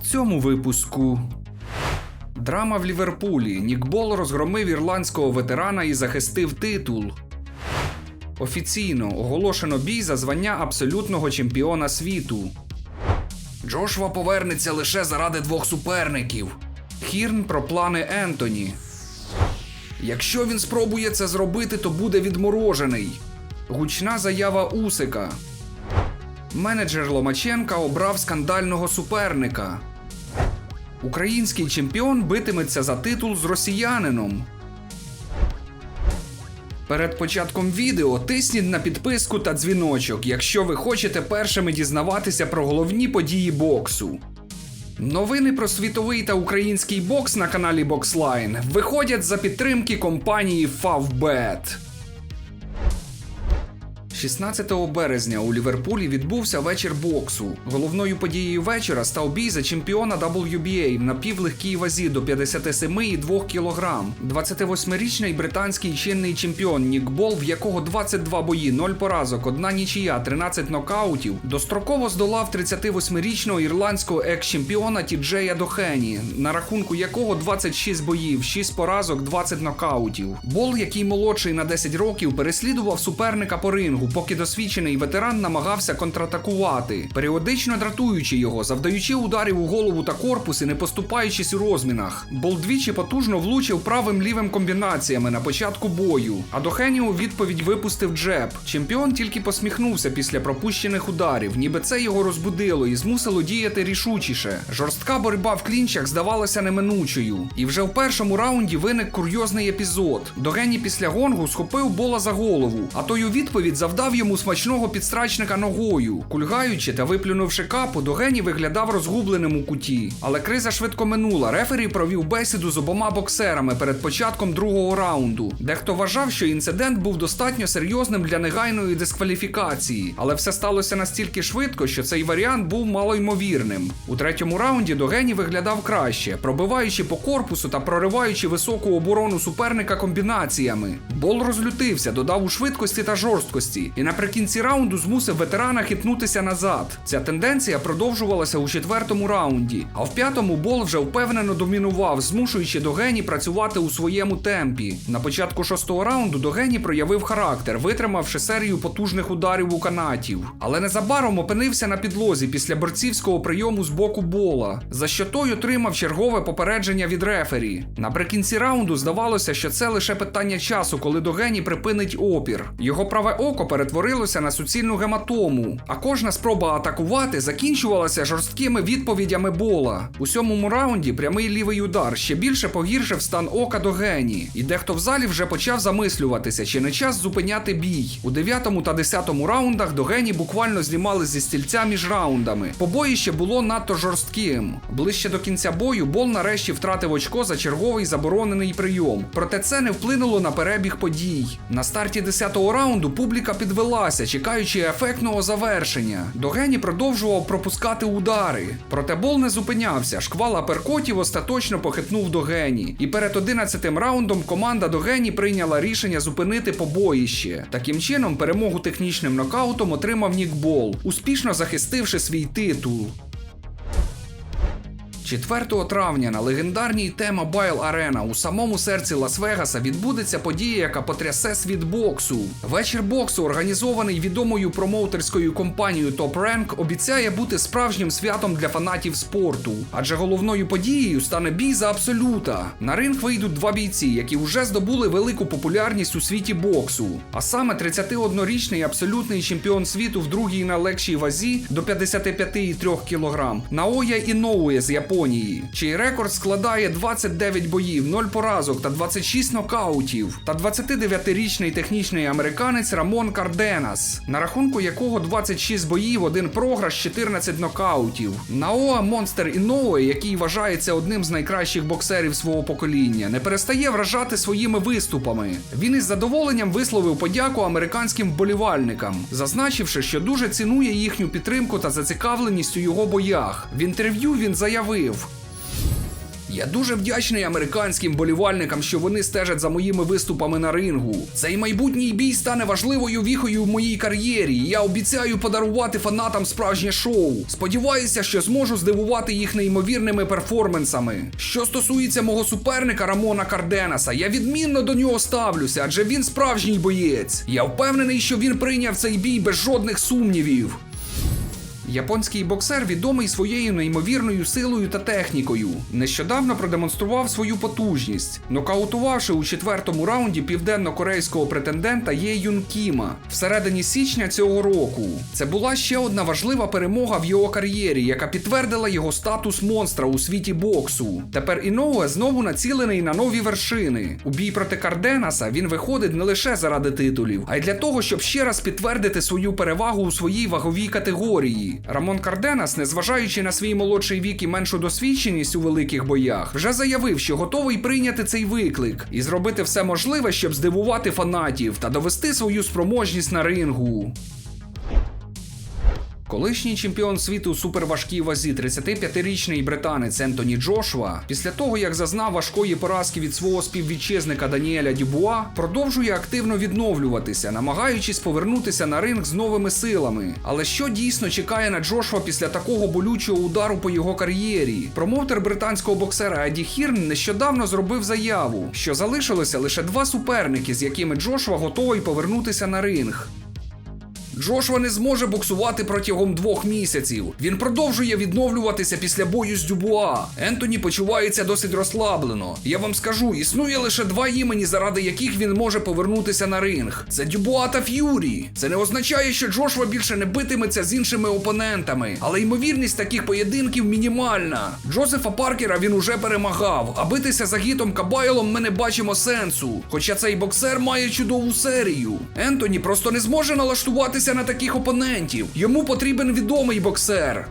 В цьому випуску. Драма в Ліверпулі. Нік Бол розгромив ірландського ветерана і захистив титул. Офіційно оголошено бій за звання абсолютного чемпіона світу. Джошва повернеться лише заради двох суперників. Хірн про плани Ентоні. Якщо він спробує це зробити, то буде відморожений. Гучна заява Усика. Менеджер Ломаченка обрав скандального суперника. Український чемпіон битиметься за титул з росіянином. Перед початком відео тисніть на підписку та дзвіночок, якщо ви хочете першими дізнаватися про головні події боксу. Новини про світовий та український бокс на каналі Boxline виходять за підтримки компанії Favbet. 16 березня у Ліверпулі відбувся вечір боксу. Головною подією вечора став бій за чемпіона WBA в напівлегкій вазі до 57,2 кг. 28-річний британський чинний чемпіон Нік Бол, в якого 22 бої, 0 поразок, одна нічия, 13 нокаутів, достроково здолав 38-річного ірландського екс-чемпіона Тіджея Дохені, на рахунку якого 26 боїв, 6 поразок, 20 нокаутів. Бол, який молодший на 10 років, переслідував суперника по рингу, поки досвідчений ветеран намагався контратакувати, періодично дратуючи його, завдаючи ударів у голову та корпус і не поступаючись у розмінах. Бол двічі потужно влучив правим лівим комбінаціями на початку бою, а Дохені у відповідь випустив джеб. Чемпіон тільки посміхнувся після пропущених ударів, ніби це його розбудило і змусило діяти рішучіше. Жорстка боротьба в клінчах здавалася неминучою. І вже в першому раунді виник курйозний епізод. Догені після гонгу схопив бола за голову, а той у відповідь завдав йому смачного підстрачника ногою. Кульгаючи та виплюнувши капу, Догені виглядав розгубленим у куті. Але криза швидко минула. Рефері провів бесіду з обома боксерами перед початком другого раунду. Дехто вважав, що інцидент був достатньо серйозним для негайної дискваліфікації, але все сталося настільки швидко, що цей варіант був малоймовірним. У третьому раунді Догені виглядав краще, пробиваючи по корпусу та прориваючи високу оборону суперника комбінаціями. Бол розлютився, додав у швидкості та жорсткості, і наприкінці раунду змусив ветерана хитнутися назад. Ця тенденція продовжувалася у четвертому раунді, а в п'ятому Бол вже впевнено домінував, змушуючи Догені працювати у своєму темпі. На початку шостого раунду Догені проявив характер, витримавши серію потужних ударів у канатів. Але незабаром опинився на підлозі після борцівського прийому з боку Бола, за що той отримав чергове попередження від рефері. Наприкінці раунду здавалося, що це лише питання часу, коли Догені припинить опір. Його праве око перетворилося на суцільну гематому, а кожна спроба атакувати закінчувалася жорсткими відповідями Бола. У сьомому раунді прямий лівий удар ще більше погіршив стан ока Догені, і дехто в залі вже почав замислюватися, чи не час зупиняти бій. У дев'ятому та десятому раундах Догені буквально знімали зі стільця між раундами. Побоїще було надто жорстким. Ближче до кінця бою Бол нарешті втратив очко за черговий заборонений прийом. Проте це не вплинуло на перебіг подій. На старті 10-го раунду публіка підвелася, чекаючи ефектного завершення. Догені продовжував пропускати удари. Проте Бол не зупинявся. Шквал аперкотів остаточно похитнув Догені. І перед 11-тим раундом команда Догені прийняла рішення зупинити побоїще. Таким чином, перемогу технічним нокаутом отримав Нік Бол, успішно захистивши свій титул. 4 травня на легендарній T-Mobile Arena у самому серці Лас-Вегаса відбудеться подія, яка потрясе світ боксу. Вечір боксу, організований відомою промоутерською компанією Top Rank, обіцяє бути справжнім святом для фанатів спорту, адже головною подією стане бій за абсолюта. На ринг вийдуть два бійці, які вже здобули велику популярність у світі боксу. А саме 31-річний абсолютний чемпіон світу в другій найлегшій вазі до 55,3 кг Наоя Іноує з Японії. Чий рекорд складає 29 боїв, 0 поразок та 26 нокаутів, та 29-річний технічний американець Рамон Карденас, на рахунку якого 26 боїв, один програш, 14 нокаутів. Наоа Монстер Іноуе, який вважається одним з найкращих боксерів свого покоління, не перестає вражати своїми виступами. Він із задоволенням висловив подяку американським вболівальникам, зазначивши, що дуже цінує їхню підтримку та зацікавленість у його боях. В інтерв'ю він заявив. Я дуже вдячний американським болівальникам, що вони стежать за моїми виступами на рингу. Цей майбутній бій стане важливою віхою в моїй кар'єрі. Я обіцяю подарувати фанатам справжнє шоу. Сподіваюся, що зможу здивувати їх неймовірними перформансами. Що стосується мого суперника Рамона Карденаса, я відмінно до нього ставлюся, адже він справжній боєць. Я впевнений, що він прийняв цей бій без жодних сумнівів. Японський боксер відомий своєю неймовірною силою та технікою. Нещодавно продемонстрував свою потужність, нокаутувавши у четвертому раунді південно-корейського претендента Є Юн Кіма всередині січня цього року. Це була ще одна важлива перемога в його кар'єрі, яка підтвердила його статус монстра у світі боксу. Тепер Іноуе знову націлений на нові вершини. У бій проти Карденаса він виходить не лише заради титулів, а й для того, щоб ще раз підтвердити свою перевагу у своїй ваговій категорії. Рамон Карденас, незважаючи на свій молодший вік і меншу досвідченість у великих боях, вже заявив, що готовий прийняти цей виклик і зробити все можливе, щоб здивувати фанатів та довести свою спроможність на рингу. Колишній чемпіон світу у суперважкій вазі 35-річний британець Ентоні Джошуа, після того як зазнав важкої поразки від свого співвітчизника Даніеля Дюбуа, продовжує активно відновлюватися, намагаючись повернутися на ринг з новими силами. Але що дійсно чекає на Джошуа після такого болючого удару по його кар'єрі? Промоутер британського боксера Еді Хірн нещодавно зробив заяву, що залишилося лише два суперники, з якими Джошуа готовий повернутися на ринг. Джошуа не зможе боксувати протягом двох місяців. Він продовжує відновлюватися після бою з Дюбуа. Ентоні почувається досить розслаблено. Я вам скажу, існує лише два імені, заради яких він може повернутися на ринг. Це Дюбуа та Ф'юрі. Це не означає, що Джошуа більше не битиметься з іншими опонентами, але ймовірність таких поєдинків мінімальна. Джозефа Паркера він уже перемагав, а битися за гітом Кабайлом ми не бачимо сенсу. Хоча цей боксер має чудову серію. Ентоні просто не зможе налаштуватися на таких опонентів. Йому потрібен відомий боксер.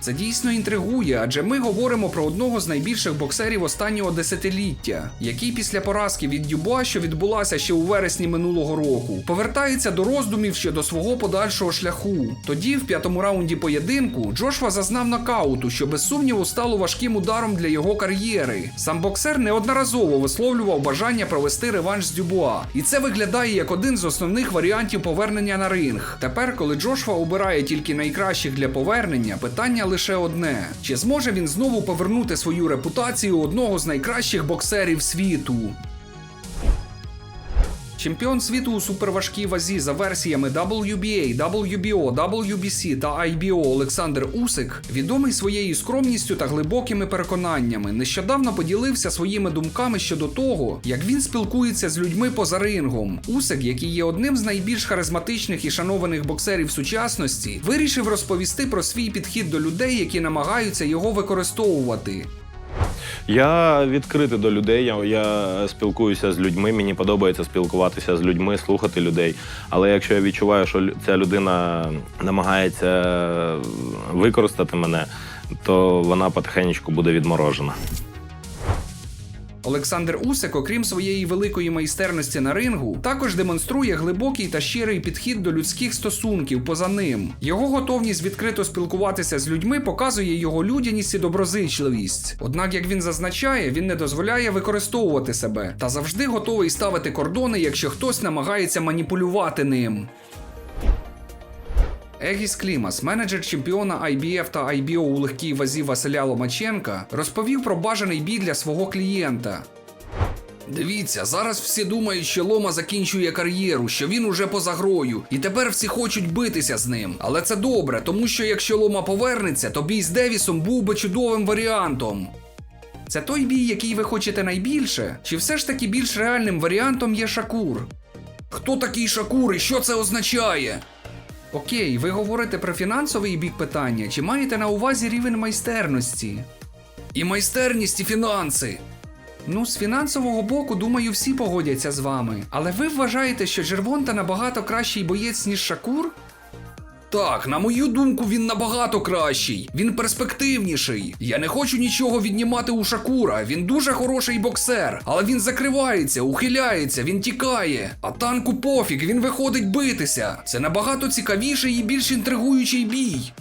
Це дійсно інтригує, адже ми говоримо про одного з найбільших боксерів останнього десятиліття, який після поразки від Дюбуа, що відбулася ще у вересні минулого року, повертається до роздумів щодо свого подальшого шляху. Тоді, в п'ятому раунді поєдинку, Джошва зазнав нокауту, що без сумніву стало важким ударом для його кар'єри. Сам боксер неодноразово висловлював бажання провести реванш з Дюбуа, і це виглядає як один з основних варіантів повернення на ринг. Тепер, коли Джошва обирає тільки найкращих для повернення, питання лише одне: чи зможе він знову повернути свою репутацію одного з найкращих боксерів світу? Чемпіон світу у суперважкій вазі за версіями WBA, WBO, WBC та IBO Олександр Усик, відомий своєю скромністю та глибокими переконаннями, нещодавно поділився своїми думками щодо того, як він спілкується з людьми поза рингом. Усик, який є одним з найбільш харизматичних і шанованих боксерів сучасності, вирішив розповісти про свій підхід до людей, які намагаються його використовувати. Я відкритий до людей. Я, я спілкуюся з людьми. Мені подобається спілкуватися з людьми, слухати людей. Але якщо я відчуваю, що ця людина намагається використати мене, то вона потихеньку буде відморожена. Олександр Усик, окрім своєї великої майстерності на рингу, також демонструє глибокий та щирий підхід до людських стосунків поза ним. Його готовність відкрито спілкуватися з людьми показує його людяність і доброзичливість. Однак, як він зазначає, він не дозволяє використовувати себе та завжди готовий ставити кордони, якщо хтось намагається маніпулювати ним. Егіс Клімас, менеджер чемпіона IBF та IBO у легкій вазі Василя Ломаченка, розповів про бажаний бій для свого клієнта. Дивіться, зараз всі думають, що Лома закінчує кар'єру, що він уже поза грою, і тепер всі хочуть битися з ним. Але це добре, тому що якщо Лома повернеться, то бій з Девісом був би чудовим варіантом. Це той бій, який ви хочете найбільше? Чи все ж таки більш реальним варіантом є Шакур? Хто такий Шакур і що це означає? Окей, ви говорите про фінансовий бік питання, чи маєте на увазі рівень майстерності? І майстерність, і фінанси. Ну, з фінансового боку, думаю, всі погодяться з вами. Але ви вважаєте, що Джервонта набагато кращий боєць, ніж Шакур? Так, на мою думку, він набагато кращий. Він перспективніший. Я не хочу нічого віднімати у Шакура. Він дуже хороший боксер, але він закривається, ухиляється, він тікає. А танку пофіг, він виходить битися. Це набагато цікавіший і більш інтригуючий бій.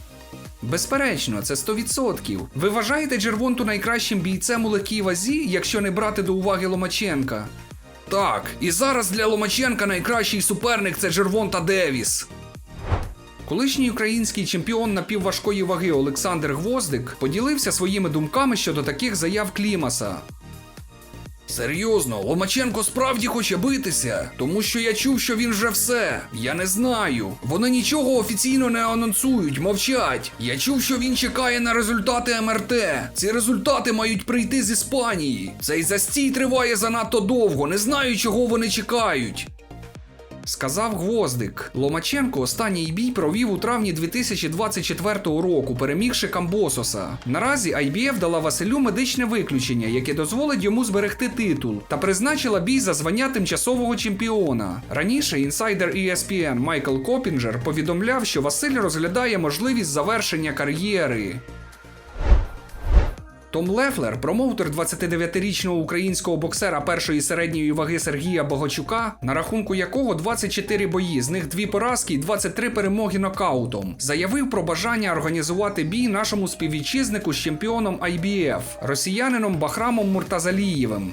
Безперечно, це 100%. Ви вважаєте Джервонту найкращим бійцем у легкій вазі, якщо не брати до уваги Ломаченка? Так, і зараз для Ломаченка найкращий суперник це Джервонта Девіс. Колишній український чемпіон напівважкої ваги Олександр Гвоздик поділився своїми думками щодо таких заяв Клімаса. Серйозно, Ломаченко справді хоче битися, тому що я чув, що він вже все. Я не знаю. Вони нічого офіційно не анонсують, мовчать. Я чув, що він чекає на результати МРТ. Ці результати мають прийти з Іспанії. Цей застій триває занадто довго. Не знаю, чого вони чекають. Сказав Гвоздик. Ломаченко останній бій провів у травні 2024 року, перемігши Камбососа. Наразі IBF дала Василю медичне виключення, яке дозволить йому зберегти титул, та призначила бій за звання тимчасового чемпіона. Раніше інсайдер ESPN Майкл Копінджер повідомляв, що Василь розглядає можливість завершення кар'єри. Том Лефлер, промоутер 29-річного українського боксера першої середньої ваги Сергія Богачука, на рахунку якого 24 бої, з них дві поразки і 23 перемоги нокаутом, заявив про бажання організувати бій нашому співвітчизнику з чемпіоном IBF, росіянином Бахрамом Муртазалієвим.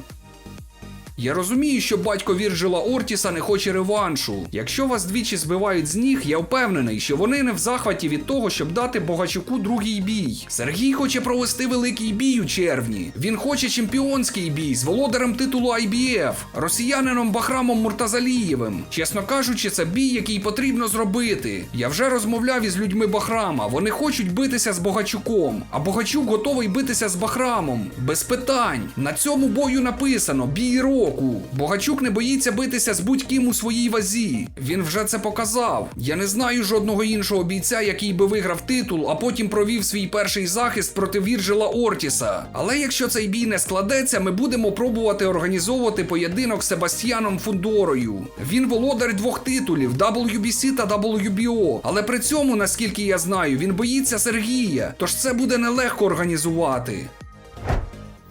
Я розумію, що батько Вірджила Ортіса не хоче реваншу. Якщо вас двічі збивають з ніг, я впевнений, що вони не в захваті від того, щоб дати Богачуку другий бій. Сергій хоче провести великий бій у червні. Він хоче чемпіонський бій з володарем титулу IBF, росіянином Бахрамом Муртазалієвим. Чесно кажучи, це бій, який потрібно зробити. Я вже розмовляв із людьми Бахрама. Вони хочуть битися з Богачуком, а Богачук готовий битися з Бахрамом. Без питань. На цьому бою написано бій року. Богачук не боїться битися з будь-ким у своїй вазі. Він вже це показав. Я не знаю жодного іншого бійця, який би виграв титул, а потім провів свій перший захист проти Вірджила Ортіса. Але якщо цей бій не складеться, ми будемо пробувати організовувати поєдинок з Себастьяном Фундорою. Він володар двох титулів WBC та WBO. Але при цьому, наскільки я знаю, він боїться Сергія. Тож це буде нелегко організувати.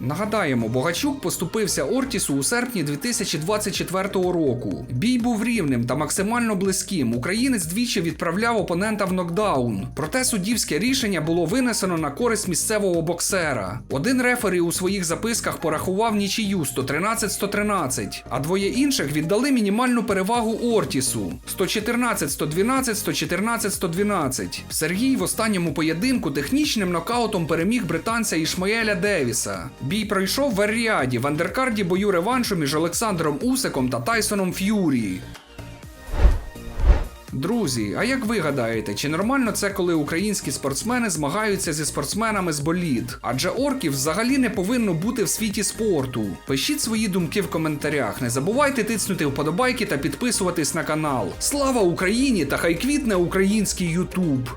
Нагадаємо, Богачук поступився Ортісу у серпні 2024 року. Бій був рівним та максимально близьким. Українець двічі відправляв опонента в нокдаун. Проте суддівське рішення було винесено на користь місцевого боксера. Один рефері у своїх записках порахував нічию 113-113, а двоє інших віддали мінімальну перевагу Ортісу 114-112, 114-112. Сергій в останньому поєдинку технічним нокаутом переміг британця Ішмаеля Девіса. Бій пройшов в Аріаді в андеркарді бою реваншу між Олександром Усиком та Тайсоном Ф'юрі. Друзі, а як ви гадаєте, чи нормально це, коли українські спортсмени змагаються зі спортсменами з боліт? Адже орків взагалі не повинно бути в світі спорту. Пишіть свої думки в коментарях. Не забувайте тиснути вподобайки та підписуватись на канал. Слава Україні та хай квітне український Ютуб!